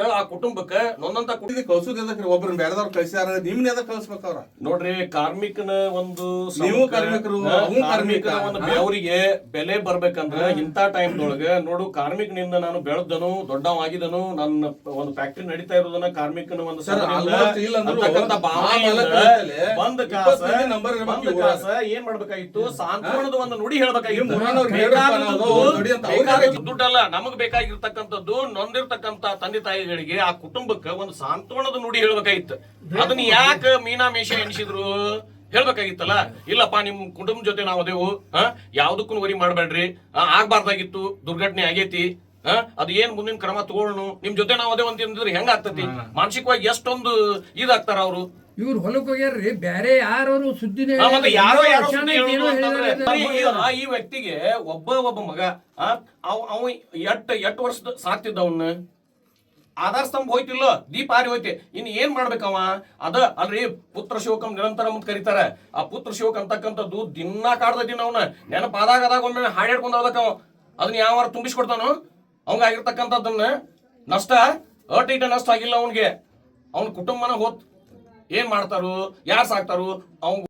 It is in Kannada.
ಬಂದ ಆ ಕುಟುಂಬಕ್ಕೆ ನೊಂದಂತ ಕುಟುಂಬ ಇದು ಕಳ್ಸುದ್ ಎದಕ್ರಿ ಒಬ್ರನ್ನ ಬೇರೆದವ್ರು ಕಳಿಸ್ಯಾರ ನಿಮ್ನ ಎದ ಕಳ್ಸ್ಬೇಕ ಅವ್ರ? ನೋಡ್ರಿ ಕಾರ್ಮಿಕನ ಒಂದು ನೀವು ಕಾರ್ಮಿಕರು, ಕಾರ್ಮಿಕನ ಕಾರ್ಮಿಕ. ಒಂದು ಬೆವರಿಗೆ ಬೆಲೆ ಬರ್ಬೇಕಂದ್ರ ಇಂಥ ಟೈಮ್ದೊಳಗ ನೋಡು ಕಾರ್ಮಿಕನಿಂದ ನಾನು ಬೆಳೆದನು ದೊಡ್ಡವಾಗಿದನು ನನ್ನ ಒಂದು ಫ್ಯಾಕ್ಟ್ರಿ ನಡೀತಾ ಇರೋದನ್ನ ಕಾರ್ಮಿಕನ ಒಂದು ಬಂದ ಕಾಸ ಬಂದ. ಕಾಸ ಏನ್ ಮಾಡ್ಬೇಕಾಗಿತ್ತು? ಸಾಂತ್ವನದ ಒಂದು ನುಡಿ ಹೇಳ್ಬೇಕಾಗಿತ್ತು. ದುಡ್ಡಲ್ಲ ನಮಗ್ ಬೇಕಾಗಿರ್ತಕ್ಕಂಥದ್ದು ನೊಂದಿರ್ತಕ್ಕಂಥ ತಂದೆ ತಾಯಿಗಳಿಗೆ ಆ ಕುಟುಂಬಕ್ಕೆ ಒಂದು ಸಾಂತ್ವನದ ನುಡಿ ಹೇಳ್ಬೇಕಾಗಿತ್ತು. ಅದನ್ನ ಯಾಕೆ ಮೀನಾಮೇಷ ಎಣಿಸಿದ್ರು? ಹೇಳ್ಬೇಕಾಗಿತ್ತಲ್ಲ? ಇಲ್ಲಪ್ಪ ನಿಮ್ ಕುಟುಂಬ ಜೊತೆ ನಾವು ಅದೇವು ಹಾ? ಯಾವ್ದಕ್ಕೂ ವರಿ ಮಾಡ್ಬೇಡ್ರಿ. ಆಗ್ಬಾರ್ದಾಗಿತ್ತು ದುರ್ಘಟನೆ ಆಗೇತಿ. ಹಾ? ಅದು ಏನ್ ಮುಂದಿನ ಕ್ರಮ ತಗೊಳ್ಳೋಣ ನಿಮ್ ಜೊತೆ ನಾವು ಅದೇ ಅಂತಂದ್ರೆ ಹೆಂಗ ಆಗ್ತತಿ? ಮಾನಸಿಕವಾಗಿ ಎಷ್ಟೊಂದು ಇದಾಗ್ತಾರ ಅವರು? ಇವ್ರು ಹೊಲಕ್ ಹೋಗ್ಯಾರ್ರಿ ಬೇರೆ ಯಾರು ಸುದ್ದಿನೇ ಯಾರೋ ಯಾರೋ ಈ- ವ್ಯಕ್ತಿಗೆ ಒಬ್ಬ ಒಬ್ಬ ಮಗ ಅವ್ ಅವ ಅವ ಎಟ್ ಎಟ್ ವರ್ಷದ ಸಾಕ್ತಿದ್ದ ಅವನ್ನ ಆಧಾರ ಸ್ತಂಭ ಹೋಯ್ತಿಲ್ಲ, ದೀಪ ಹಾರಿ ಹೋಯ್ತಿ. ಇನ್ ಏನ್ ಮಾಡ್ಬೇಕವ ಅದ ಅಲ್ರಿ, ಪುತ್ರ ಶೋಕಂ ನಿರಂತರ ಅಂತ ಕರೀತಾರ. ಆ ಪುತ್ರ ಶೋಕ ಅಂತಕ್ಕಂಥದ್ದು ದಿನ ಕಾಡ್ದೈತಿ ಅವನ. ನೆನಪಾದಾಗ ಅದಾಗ ಒಮ್ಮೆ ಹಾಡು ಹೇಳ್ಕೊಂಡ್ ಅವ ಅದನ್ನ ಯಾವ ತುಂಬಿಸ್ಕೊಡ್ತಾನು? ಅವಂಗ ಆಗಿರ್ತಕ್ಕಂಥದ್ದನ್ನ ನಷ್ಟ ಅಟ್ ಇಟ ನಷ್ಟ ಆಗಿಲ್ಲ ಅವನ್ಗೆ. ಅವನ ಕುಟುಂಬನ ಹೋತ್. ಏನ್ ಮಾಡ್ತಾರು? ಯಾರು ಸಾಕ್ತಾರು? ಅವ್ನ್